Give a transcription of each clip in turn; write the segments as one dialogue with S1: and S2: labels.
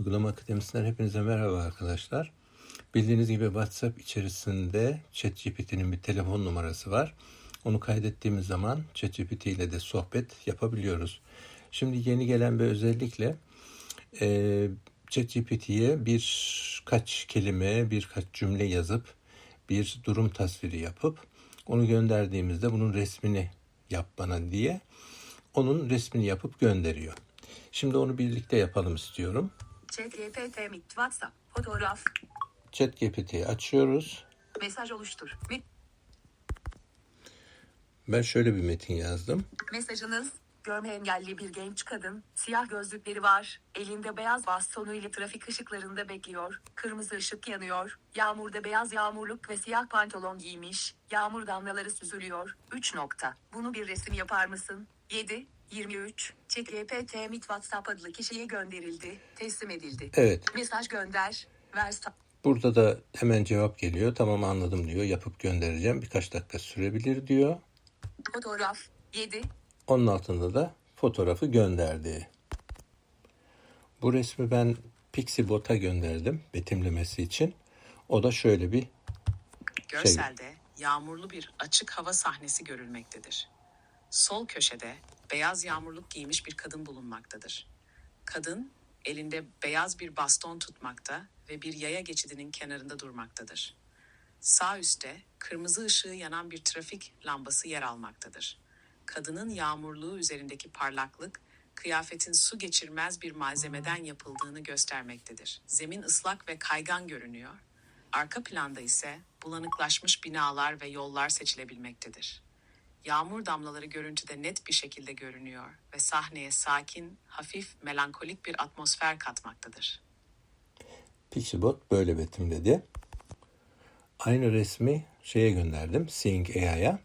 S1: Uygulama Akademisi'nden hepinize merhaba arkadaşlar. Bildiğiniz gibi WhatsApp içerisinde ChatGPT'nin bir telefon numarası var. Onu kaydettiğimiz zaman ChatGPT ile de sohbet yapabiliyoruz. Şimdi yeni gelen bir özellikle e, ChatGPT'ye birkaç kelime, birkaç cümle yazıp bir durum tasviri yapıp onu gönderdiğimizde bunun resmini yap bana diye onun resmini yapıp gönderiyor. Şimdi onu birlikte yapalım istiyorum.
S2: ChatGPT mit WhatsApp, fotoğraf,
S1: ChatGPT'yi açıyoruz.
S2: mesaj oluştur. Mit
S1: Ben şöyle bir metin yazdım.
S2: mesajınız, görme engelli bir genç kadın, siyah gözlükleri var, elinde beyaz bastonuyla trafik ışıklarında bekliyor, kırmızı ışık yanıyor, yağmurda beyaz yağmurluk ve siyah pantolon giymiş, yağmur damlaları süzülüyor, 3 nokta. Bunu bir resim yapar mısın? 7, 23, ChatGPT mit WhatsApp adlı kişiye gönderildi, teslim edildi.
S1: Evet.
S2: Mesaj gönder, Versta.
S1: Burada da hemen cevap geliyor. Tamam anladım diyor. Yapıp göndereceğim. Birkaç dakika sürebilir diyor.
S2: Fotoğraf 7.
S1: Onun altında da fotoğrafı gönderdi. Bu resmi ben Pixibot'a gönderdim betimlemesi için. O da şöyle bir
S3: Görselde yağmurlu bir açık hava sahnesi görülmektedir. Sol köşede beyaz yağmurluk giymiş bir kadın bulunmaktadır. Kadın elinde beyaz bir baston tutmakta ve bir yaya geçidinin kenarında durmaktadır. Sağ üstte kırmızı ışığı yanan bir trafik lambası yer almaktadır. Kadının yağmurluğu üzerindeki parlaklık kıyafetin su geçirmez bir malzemeden yapıldığını göstermektedir. Zemin ıslak ve kaygan görünüyor. Arka planda ise bulanıklaşmış binalar ve yollar seçilebilmektedir. Yağmur damlaları görüntüde net bir şekilde görünüyor ve sahneye sakin, hafif, melankolik bir atmosfer katmaktadır.
S1: Pixibot böyle betimledi. Aynı resmi şeye gönderdim. Seeing AI'ya.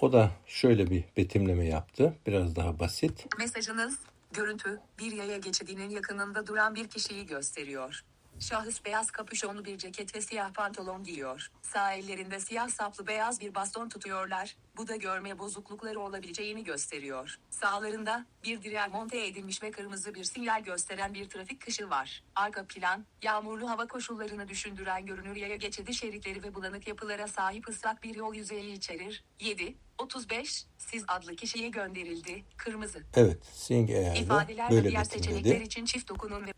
S1: O da şöyle bir betimleme yaptı. Biraz daha basit.
S2: Mesajınız, görüntü, bir yaya geçidinin yakınında duran bir kişiyi gösteriyor. Şahıs beyaz kapüşonlu bir ceket ve siyah pantolon giyiyor. Sağ ellerinde siyah saplı beyaz bir baston tutuyorlar. Bu da görme bozuklukları olabileceğini gösteriyor. Sağlarında bir direğe monte edilmiş ve kırmızı bir sinyal gösteren bir trafik ışığı var. Arka plan, yağmurlu hava koşullarını düşündüren görünür yaya geçidi şeritleri ve bulanık yapılara sahip ıslak bir yol yüzeyi içerir. 7, 35, siz adlı kişiye gönderildi. Kırmızı.
S1: Evet, Seeing AI'da
S2: İfadeler ve diğer seçenekler için çift dokunun ve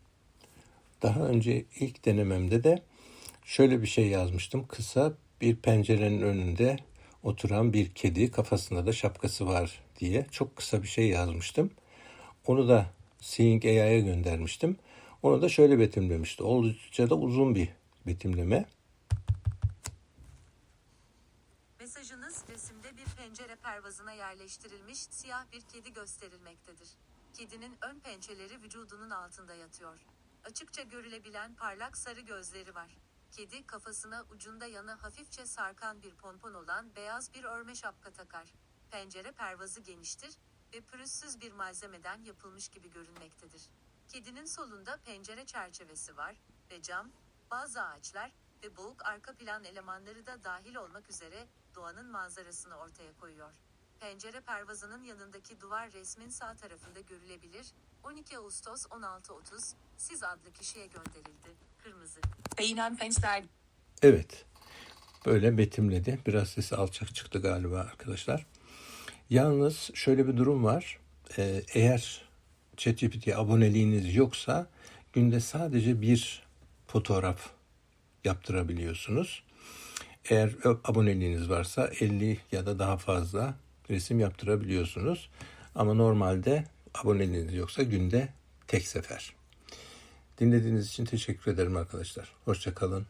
S1: Daha önce ilk denememde de şöyle bir şey yazmıştım. Kısa bir pencerenin önünde oturan bir kedi kafasında da şapkası var diye çok kısa bir şey yazmıştım. Onu da Seeing AI'ya göndermiştim. Onu da şöyle betimlemişti. Oldukça da uzun bir betimleme.
S4: Mesajınız resimde bir pencere pervazına yerleştirilmiş siyah bir kedi gösterilmektedir. Kedinin ön pençeleri vücudunun altında yatıyor. Açıkça görülebilen parlak sarı gözleri var. Kedi kafasına ucunda yanı hafifçe sarkan bir pompon olan beyaz bir örme şapka takar. Pencere pervazı geniştir ve pürüzsüz bir malzemeden yapılmış gibi görünmektedir. Kedinin solunda pencere çerçevesi var ve cam, bazı ağaçlar ve boğuk arka plan elemanları da dahil olmak üzere doğanın manzarasını ortaya koyuyor. Pencere pervazının yanındaki duvar resmin sağ tarafında görülebilir. 12 Ağustos 16.30 siz adlı kişiye gönderildi. Kırmızı.
S2: beğenen fensler
S1: Evet. Böyle betimledi. Biraz sesi alçak çıktı galiba arkadaşlar. Yalnız şöyle bir durum var. Ee, eğer ChatGPT'ye aboneliğiniz yoksa günde sadece bir fotoğraf yaptırabiliyorsunuz. Eğer aboneliğiniz varsa 50 ya da daha fazla resim yaptırabiliyorsunuz. Ama normalde aboneliğiniz yoksa günde tek sefer. Dinlediğiniz için teşekkür ederim arkadaşlar. Hoşçakalın.